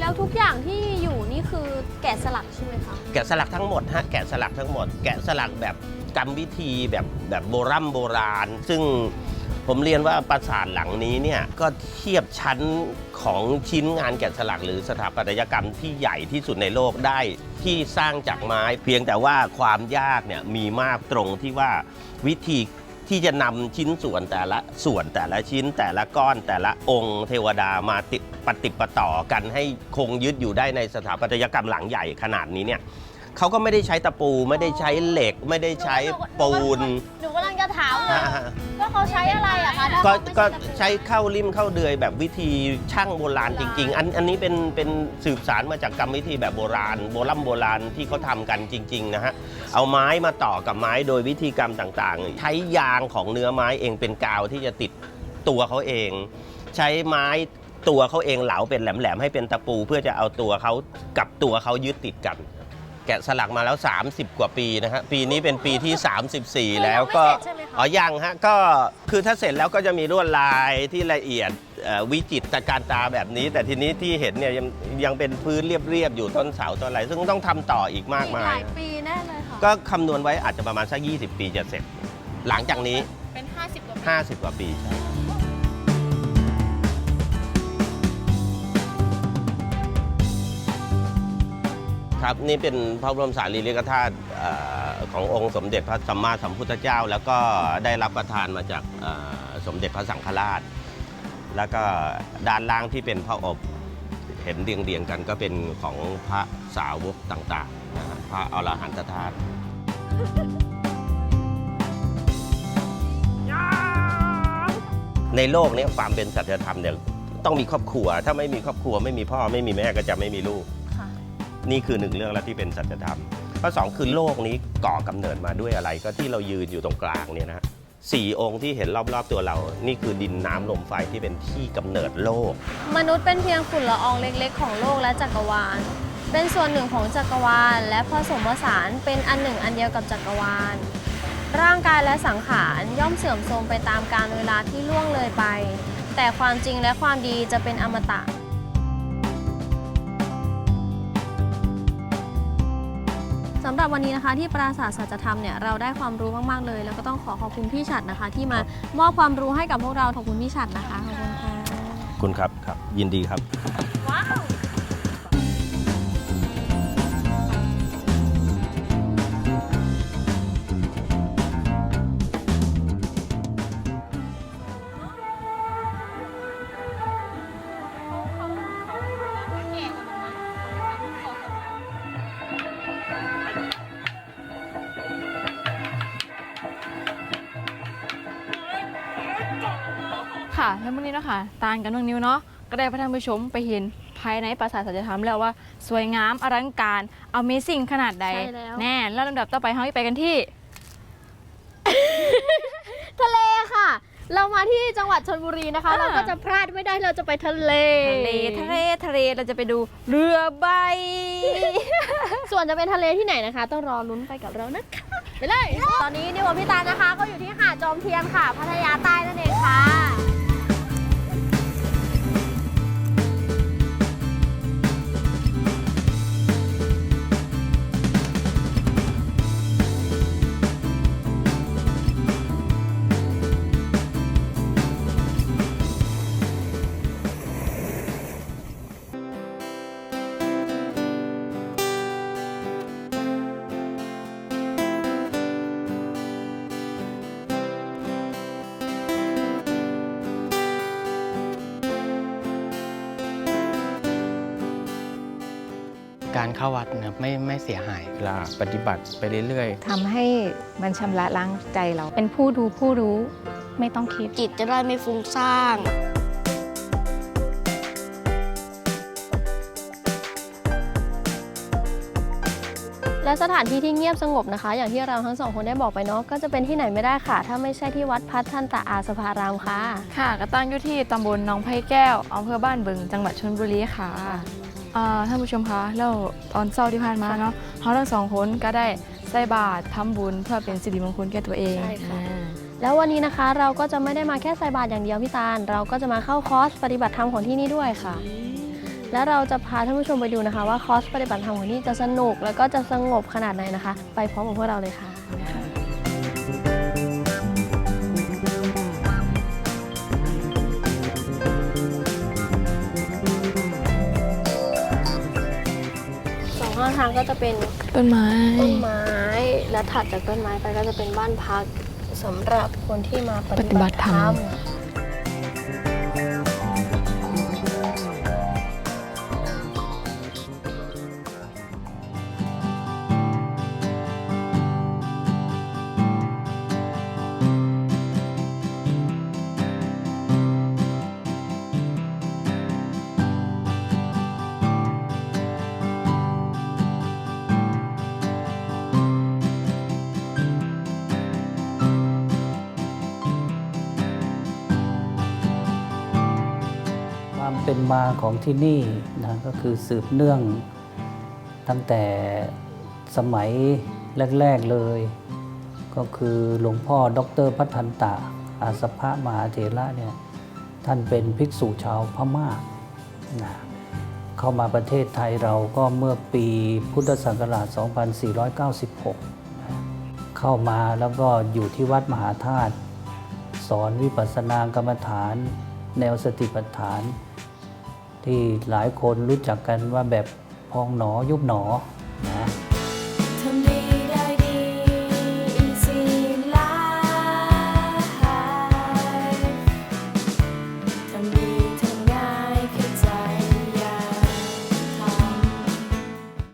แล้วทุกอย่างที่อยู่นี่คือแกะสลักใช่ไหมคะ แกะสลักทั้งหมดฮะแกะสลักทั้งหมด แกะสลักแบบกรรมวิธีแบบแบบโบรำโบราณ ซึ่ง ผมเรียนว่าปราสาทหลังนี้เนี่ยก็เทียบชั้นของชิ้นงานแกะสลักหรือสถาปัตยกรรมที่ใหญ่ที่สุดในโลกได้ที่สร้างจากไม้ เพียงแต่ว่าความยากเนี่ยมีมากตรงที่ว่าวิธีที่จะนำชิ้นส่วนแต่ละส่วนแต่ละชิ้นแต่ละก้อนแต่ละองค์เทวดามาติดปฏิดปะต่อกันให้คงยึดอยู่ได้ในสถาปัตยกรรมหลังใหญ่ขนาดนี้เนี่ยเขาก็ไม่ได้ใช้ตะปูไม่ได้ใช้เหล็กไม่ได้ใช้ปูน หนูกำลังจะถามเลยอ่าฮะว่าเขาใช้อะไรอะคะ ถ้าก็เขาไม่ก็ตะปูใช้เข้าริมเข้าเดือยแบบวิธีช่างโบราณจริง ๆ อันอันนี้เป็นเป็นสืบสารมาจากกรรมวิธีแบบโบราณ โบราณโบราณที่เขาทำกันจริงๆนะฮะเอาไม้มาต่อกับไม้โดยวิธีกรรมต่างๆ ใช้ยางของเนื้อไม้เองเป็นกาวที่จะติดตัวเขาเอง ใช้ไม้ตัวเขาเองเหลาเป็นแหลมๆให้เป็นตะปู เพื่อจะเอาตัวเขากับตัวเขายึดติดกัน แกะสลักมาแล้ว 30 กว่าปีนะฮะปีนี้เป็นปีที่ 34 แล้วก็ยังไม่เสร็จใช่ไหมคะ อ๋อยังฮะก็คือถ้าเสร็จแล้วก็จะมีลวดลายที่ละเอียดเอ่อวิจิตรการตาแบบนี้ แต่ทีนี้ที่เห็นเนี่ยยังยังเป็นพื้นเรียบๆอยู่ต้นเสาต้นอะไรซึ่งต้องทำต่ออีกมากมาหย ลายปีแน่เลยค่ะก็คำนวณไว้อาจจะประมาณสัก 20 ปีจะเสร็จ หลังจากนี้ เป็น 50กว่าปี 50 กว่าปีใช่ ครับนี่เป็นพระบรมสารีริกธาตุขององค์สมเด็จพระสัมมาสัมพุทธเจ้า แล้วก็ได้รับประทานมาจากสมเด็จพระสังฆราช แล้วก็ด้านล่างที่เป็นพระอบเห็นเรียงๆกันก็เป็นของพระสาวกต่างๆนะพระอรหันตธาตุในโลกนี้ความเป็นสัจธรรมเนี่ยต้องมีครอบครัว ถ้าไม่มีครอบครัวไม่มีพ่อไม่มีแม่ก็จะไม่มีลูก นี่คือหนึ่งเรื่องแล้วที่เป็นสัจธรรมข้อสองคือโลกนี้ก่อกำเนิดมาด้วยอะไร ก็ที่เรายืนอยู่ตรงกลางเนี่ยนะฮะสี่องค์ที่เห็นรอบๆตัวเรา นี่คือดินน้ำลมไฟที่เป็นที่กำเนิดโลก มนุษย์เป็นเพียงฝุ่นละอองเล็กๆ ของโลกและจักรวาล เป็นส่วนหนึ่งของจักรวาล และผสมผสานเป็นอันหนึ่งอันเดียวกับจักรวาล ร่างกายและสังขารย่อมเสื่อมโทรมไปตามกาลเวลาที่ล่วงเลยไป แต่ความจริงและความดีจะเป็นอมตะ สำหรับวันนี้นะคะที่ปราศาสตร์สัจธรรมเนี่ยเราได้ความรู้มากๆเลย แล้วก็ต้องขอขอบคุณพี่ฉัดนะคะ ที่มามอบความรู้ให้กับพวกเราขอบคุณพี่ฉัดนะคะขอบคุณค่ะคุณครับครับยินดีครับ ค่ะแล้ววันนี้เนาะค่ะตาลกับน้องนิวเนาะก็ได้พาท่านผู้ชมไปเห็นภายในปราสาทสัจธรรมแล้วว่าสวยงามอลังการ Amazing ขนาดใดใช่แล้ว แน่แล้วลำดับต่อไปเราไปกันที่ ทะเลค่ะ เรามาที่จังหวัดชนบุรีนะคะ อ่า เราก็จะพลาดไม่ได้เราจะไปทะเลทะเลทะเลทะเลเราจะไปดูเรือใบ ส่วนจะเป็นทะเลที่ไหนนะคะ ต้องรอลุ้นไปกับเรานะคะไปเลย ตอนนี้นิวกับพี่ตาลนะคะ ก็อยู่ที่หาดจอมเทียนค่ะ พัทยาใต้นั่นเองค่ะ การเข้าวัดเนี่ยไม่ไม่เสียหายเวลาปฏิบัติไปเรื่อยทำให้มันชำระล้างใจเรา เป็นผู้ดูผู้รู้ไม่ต้องคิด จิตจะได้ไม่ฟุ้งซ่านและสถานที่ที่เงียบสงบนะคะ อย่างที่เราทั้งสองคนได้บอกไปเนาะก็จะเป็นที่ไหนไม่ได้ค่ะ ถ้าไม่ใช่ที่วัดพัฒทันตะอาสภารามค่ะ ค่ะ ก็ตั้งอยู่ที่ตำบลหนองไผ่แก้วอำเภอบ้านบึง จังหวัดชลบุรีค่ะ อ่าท่านผู้ชมคะแล้วตอนเช้าที่ผ่านมาเนาะเขาทั้งสองคนก็ได้ใส่บาตรทำบุญเพื่อเป็นสิริมงคลแก่ตัวเองใช่ค่ะ อ่า แล้ววันนี้นะคะเราก็จะไม่ได้มาแค่ใส่บาตรอย่างเดียวพี่ตาล เราก็จะมาเข้าคอร์สปฏิบัติธรรมของที่นี่ด้วยค่ะ และเราจะพาท่านผู้ชมไปดูนะคะ ว่าคอร์สปฏิบัติธรรมของที่นี่จะสนุกแล้วก็จะสงบขนาดไหนนะคะ ไปพร้อมกับพวกเราเลยค่ะางทางก็จะเป็นต้นไม้ ต้นไม้ และถัดจากต้นไม้ไปก็จะเป็นบ้านพักสำหรับคนที่มาปฏิบัติธรรม ความเป็นมาของที่นี่นะก็คือสืบเนื่องตั้งแต่สมัยแรก ๆเลย ก็คือหลวงพ่อดรพัฒนตะ อาสภะมหาเถระเนี่ยท่านเป็นภิกษุชาวพม่านะเข้ามาประเทศไทยเราก็เมื่อปีพุทธศักราช 2496 เข้ามาแล้วก็อยู่ที่วัดมหาธาตุสอนวิปัสสนากรรมฐาน แนวสติปัฏฐาน ที่หลายคนรู้จักกันว่าแบบพองหนอยุบหนอนะ